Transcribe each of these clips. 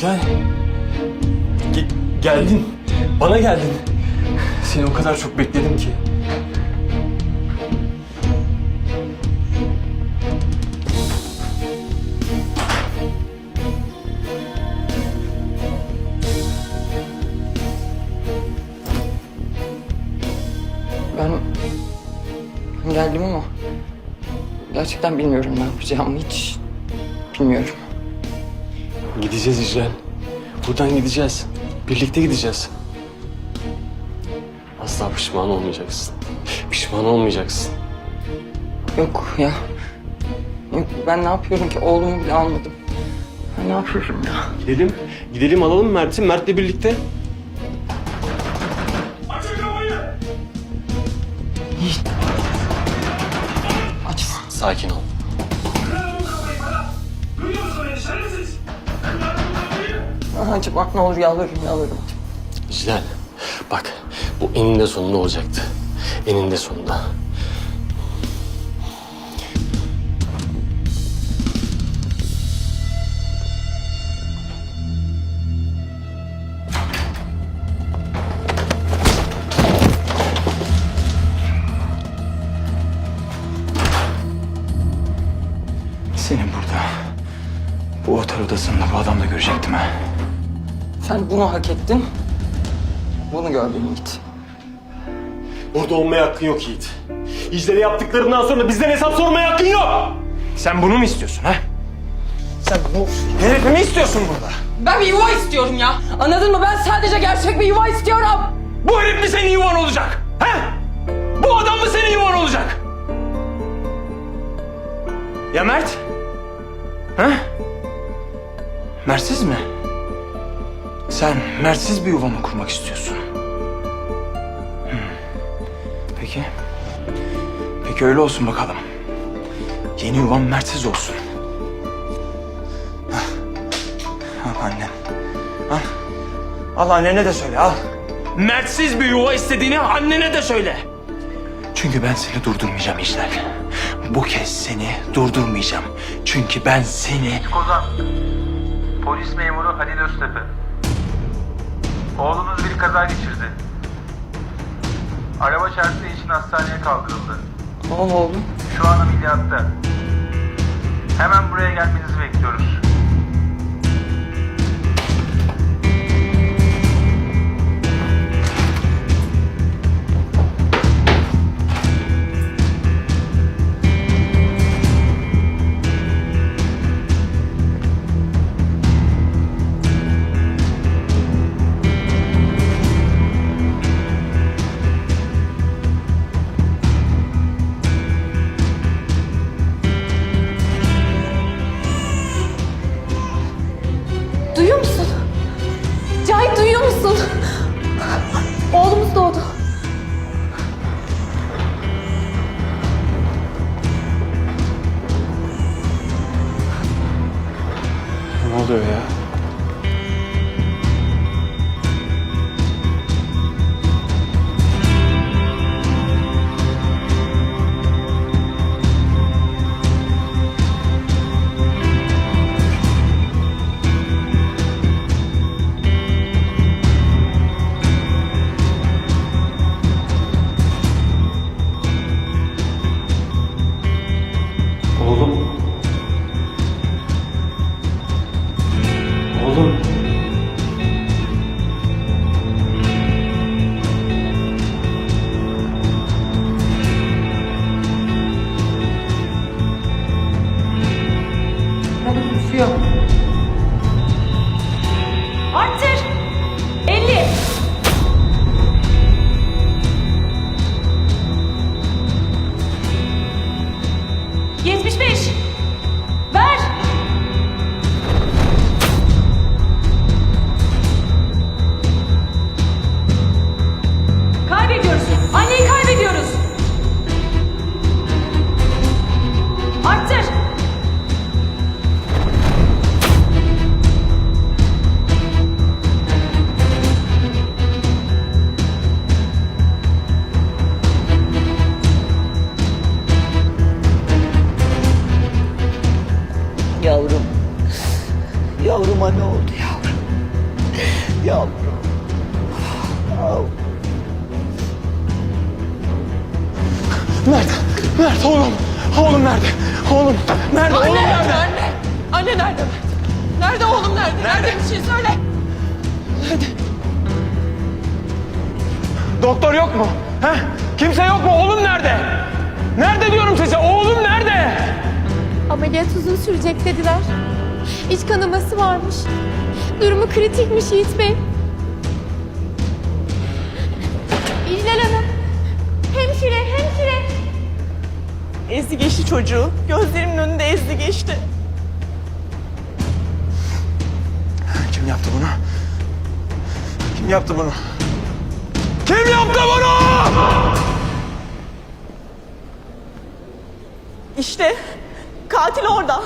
İclal. Ge- geldin. Bana geldin. Seni o kadar çok bekledim ki. Ben, ben geldim ama gerçekten bilmiyorum ne yapacağımı hiç bilmiyorum. Gideceğiz İclal. Buradan gideceğiz. Birlikte gideceğiz. Asla pişman olmayacaksın. Pişman olmayacaksın. Yok ya. Yok ben ne yapıyorum ki oğlumu bile almadım. Ben ne yapıyorum ya? Gidelim. Gidelim alalım Mert'i. Mert'le birlikte. Aç. Sakin ol. Aç bak ne olur yalvarırım yalvarırım. İclal. Bak bu eninde sonunda olacaktı. Eninde sonunda. Senin burada. Bu otel odasında bu adamla görecektim ha. Sen bunu hak ettin. Bunu gör benim git. Burada olmaya hakkın yok Yiğit. İclal'e yaptıklarından sonra bizden hesap sormaya hakkın yok. Sen bunu mu istiyorsun ha? Sen bu herifi mi istiyorsun burada? Ben bir yuva istiyorum ya. Anladın mı? Ben sadece gerçek bir yuva istiyorum. Bu herif mi senin yuvan olacak? Ha? Bu adam mı senin yuvan olacak? Ya Mert? Ha? Mertsiz mi? Sen Mertsiz bir yuva mı kurmak istiyorsun? Hmm. Peki. Peki öyle olsun bakalım. Yeni yuvan Mertsiz olsun. Hah. Al annen. Al. Al annene de söyle al. Mertsiz bir yuva istediğini annene de söyle. Çünkü ben seni durdurmayacağım işler. Bu kez seni durdurmayacağım. Çünkü ben seni... Kozan, polis memuru Halil Öztepe. Oğlunuz bir kaza geçirdi. Araba çarptığı için hastaneye kaldırıldı. Oğlum. Şu an ameliyatta. Hemen buraya gelmenizi bekliyoruz. 需要。Yavruma ne oldu yavrum? Mert, Mert oğlum. Oğlum nerede? Oğlum nerede? oğlum nerede? Anne! Anne nerede? Nerede oğlum nerede? Nerede bir şey söyle. Doktor yok mu? He? Kimse yok mu? Oğlum nerede? Nerede diyorum size? Oğlum nerede? Ameliyat uzun sürecek dediler. İç kanaması varmış. Durumu kritikmiş Yiğit Bey. İclal Hanım. Hemşire, hemşire. Ezdi geçti çocuğu. Gözlerimin önünde ezdi geçti. Kim yaptı bunu? Kim yaptı bunu? Kim yaptı bunu? İşte katil orada.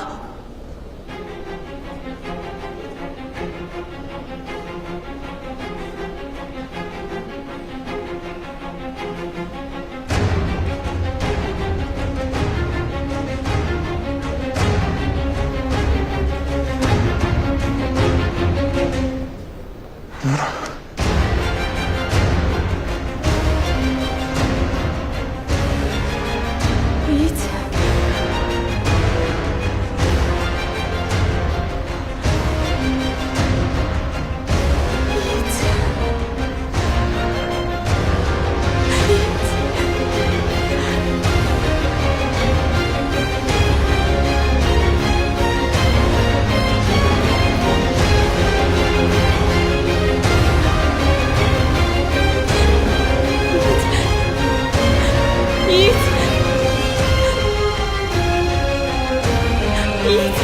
Eat.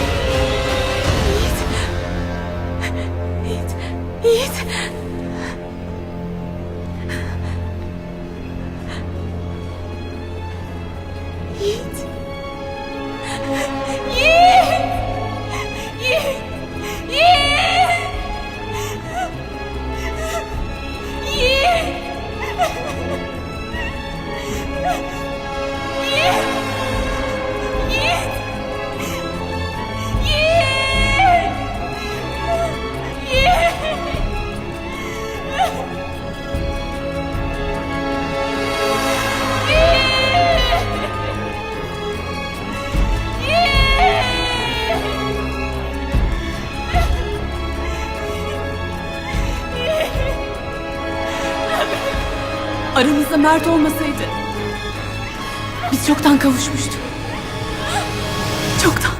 Eat. Eat. Eat. Aramızda Mert olmasaydı biz çoktan kavuşmuştuk. Çoktan.